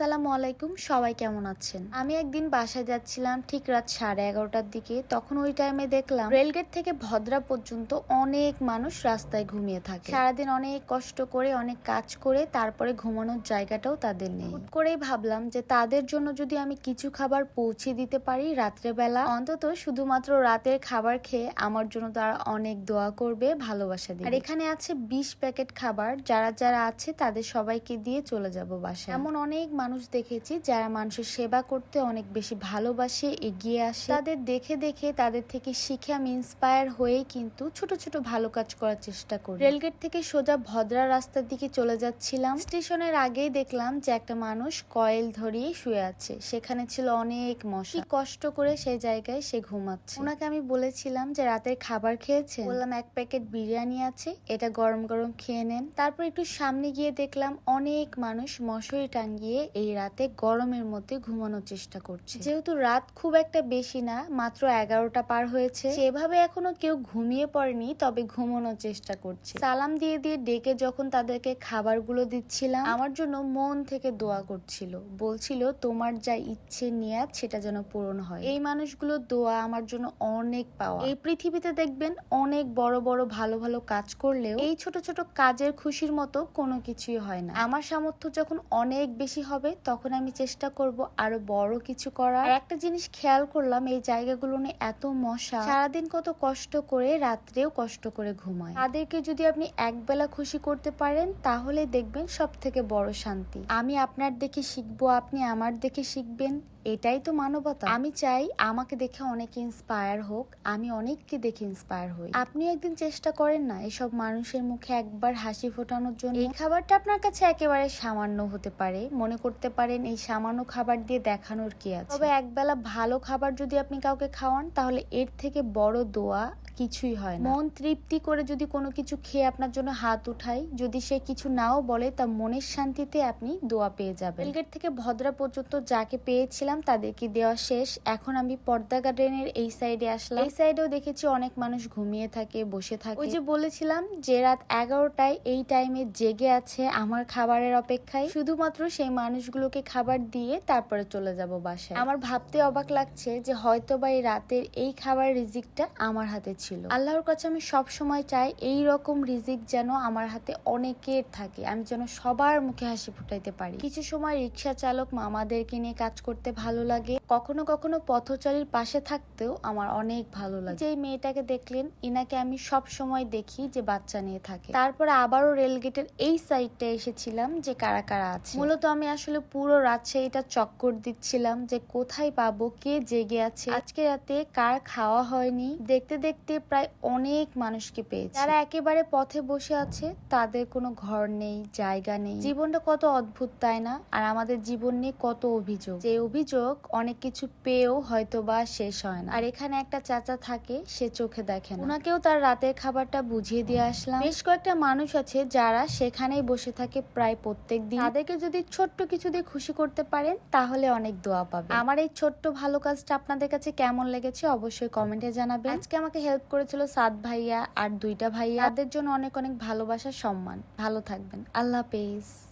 আসসালামু আলাইকুম, সবাই কেমন আছেন? আমি একদিন বাসায় যাচ্ছিলাম ঠিক রাত সাড়ে এগারোটার দিকে। তখন ওই টাইমে দেখলাম রেলগেট থেকে ভদ্রা পর্যন্ত অনেক মানুষ রাস্তায় ঘুমিয়ে থাকে। সারাদিন অনেক কষ্ট করে, অনেক কাজ করে, তারপরে ঘুমানোর জায়গাটাও তাদের নেই। করেই ভাবলাম যে তাদের জন্য যদি আমি কিছু খাবার পৌঁছে দিতে পারি রাত্রেবেলা অন্তত শুধুমাত্র রাতের খাবার খেয়ে আমার জন্য তারা অনেক দোয়া করবে, ভালোবাসা দিবে। আর এখানে আছে বিশ প্যাকেট খাবার, যারা যারা আছে তাদের সবাইকে দিয়ে চলে যাব বাসায়। এমন অনেক মানুষ দেখেছি যারা মানুষের সেবা করতে অনেক বেশি ভালোবাসে, এগিয়ে আসে। তাদের দেখে দেখে তাদের থেকে শিখে আমি ইন্সপায়ার হয়ে কিন্তু ছোট ছোট ভালো কাজ করার চেষ্টা করি। রেলগেট থেকে সোজা ভদ্রা রাস্তার দিকে চলে যাচ্ছিলাম। স্টেশনের আগেই দেখলাম যে একটা মানুষ কয়েল ধরিয়ে শুয়ে আছে। সেখানে ছিল অনেক মশা। কষ্ট করে সেই জায়গায় সে ঘুমাচ্ছে। ওনাকে আমি বলেছিলাম যে রাতের খাবার খেয়েছে বললাম, এক প্যাকেট বিরিয়ানি আছে, এটা গরম গরম খেয়ে নেন। তারপর একটু সামনে গিয়ে দেখলাম অনেক মানুষ মশারি টাঙ্গিয়ে এই রাতে গরমের মধ্যে ঘুমানোর চেষ্টা করছে। যেহেতু রাত খুব একটা বেশি না মাত্র এগারোটা পার হয়েছে। সেভাবে এখনও কেউ ঘুমিয়ে পড়েনি তবে ঘুমানোর চেষ্টা করছে। সালাম দিয়ে দিয়ে ডেকে যখন তাদেরকে খাবারগুলো দিচ্ছিলাম আমার জন্য মন থেকে দোয়া করছিল। বলছিল তোমার যা ইচ্ছে নিয়াত সেটা যেন পূরণ হয়। এই মানুষগুলো দোয়া আমার জন্য অনেক পাওয়া। এই পৃথিবীতে দেখবেন অনেক বড় বড় ভালো ভালো কাজ করলেও এই ছোট ছোট কাজের খুশির মতো কোনো কিছুই হয় না। আমার সামর্থ্য যখন অনেক বেশি হবে তখন আমি চেষ্টা করব আরও বড় কিছু করার। আর একটা জিনিস খেয়াল করলাম, এই জায়গাগুলো নিয়ে এত মশা। সারাদিন কত কষ্ট করে, রাত্রেও কষ্ট করে ঘুমায়। তাদেরকে যদি আপনি একবেলা খুশি করতে পারেন, তাহলে দেখবেন সব থেকে বড় শান্তি। আমি আপনার দেখে শিখব, আপনি আমার দেখে শিখবেন। এটাই তো মানবতা। আমি চাই আমাকে দেখে অনেকে ইন্সপায়ার হোক, আমি অনেককে দেখে ইন্সপায়ার হই। আপনি একদিন চেষ্টা করেন না এসব মানুষের মুখে একবার হাসি ফোটানোর জন্য? এই খাবারটা আপনার কাছে একেবারে সামান্য হতে পারে। মনে করতে পারেন এই সামান্য খাবার দিয়ে দেখানোর কি আছে? তবে একবেলা ভালো খাবার যদি আপনি কাউকে খাওয়ান, তাহলে এর থেকে বড় দোয়া কিছুই হয় মন তৃপ্তি করে যদি কোনো কিছু খেয়ে আপনার জন্য হাত উঠাই যদি সে কিছু নাও বলে, তা মনের শান্তিতে আপনি দোয়া পেয়ে যাবেন। থেকে ভদ্রা পর্যন্ত যাকে পেয়েছিলাম তাদেরকে দেওয়া শেষ। এখন আমি পর্দা গার্ডেনের এই সাইডে আসলাম। এই সাইডেও দেখেছি অনেক মানুষ ঘুমিয়ে থাকে, বসে থাকে। ওই যে বলেছিলাম যে রাত এগারোটায় এই টাইমে জেগে আছে আমার খাবারের অপেক্ষায়। শুধুমাত্র সেই মানুষগুলোকে খাবার দিয়ে তারপরে চলে যাব বাসায়। আমার ভাবতে অবাক লাগছে যে হয়তো বা এই রাতের এই খাবার রিজিকটা আমার হাতে ছিল। আল্লাহর কাছে আমি সব সময় চাই এই রকম রিজিক যেন আমার হাতে অনেকের থাকে। আমি যেন সবার মুখে হাসি ফুটাইতে পারি। কিছু সময় রিক্সা চালক মামাদেরকে নিয়ে কাজ করতে ভালো লাগে। কখনো কখনো পথচারীর পাশে থাকতেও আমার অনেক ভালো লাগে। যে মেয়েটাকে দেখলেন, ইনাকে আমি সব সময় দেখি যে বাচ্চা নিয়ে থাকে। তারপরে আবারও রেলগেটের এই সাইডটা এসেছিলাম যে কারা কারা আছে। মূলত আমি আসলে পুরো রাজশাহীটা চক্কর দিচ্ছিলাম যে কোথায় পাবো, কে জেগে আছে। আজকে রাতে কার খাওয়া হয়নি, দেখতে দেখতে প্রায় অনেক মানুষকে পেয়েছি। যারা একেবারে পথে বসে আছে, তাদের কোনো ঘর নেই, জায়গা নেই। জীবনটা কত অদ্ভুত, তাই না? আর আমাদের জীবন নিয়ে কত অভিযোগ। যে অভিযোগ অনেক কিছু পেয়েও হয়তো বা শেষ হয় না। আর এখানে একটা চাচা থাকে, সে চোখে দেখে না। ওনাকেও তার রাতের খাবারটা বুঝিয়ে দিয়ে আসলাম। বেশ কয়েকটা মানুষ আছে যারা সেখানেই বসে থাকে প্রায় প্রত্যেক দিন। তাদেরকে যদি ছোট্ট কিছু দিয়ে খুশি করতে পারেন, তাহলে অনেক দোয়া পাবে আমার এই ছোট্ট ভালো কাজটা আপনাদের কাছে কেমন লেগেছে অবশ্যই কমেন্টে জানাবেন। আজকে আমাকে হেল্প করেছিল সাত ভাইয়া আর দুইটা ভাইয়া। তাদের জন্য অনেক অনেক ভালোবাসা, সম্মান। ভালো থাকবেন। আল্লাহ হাফেজ।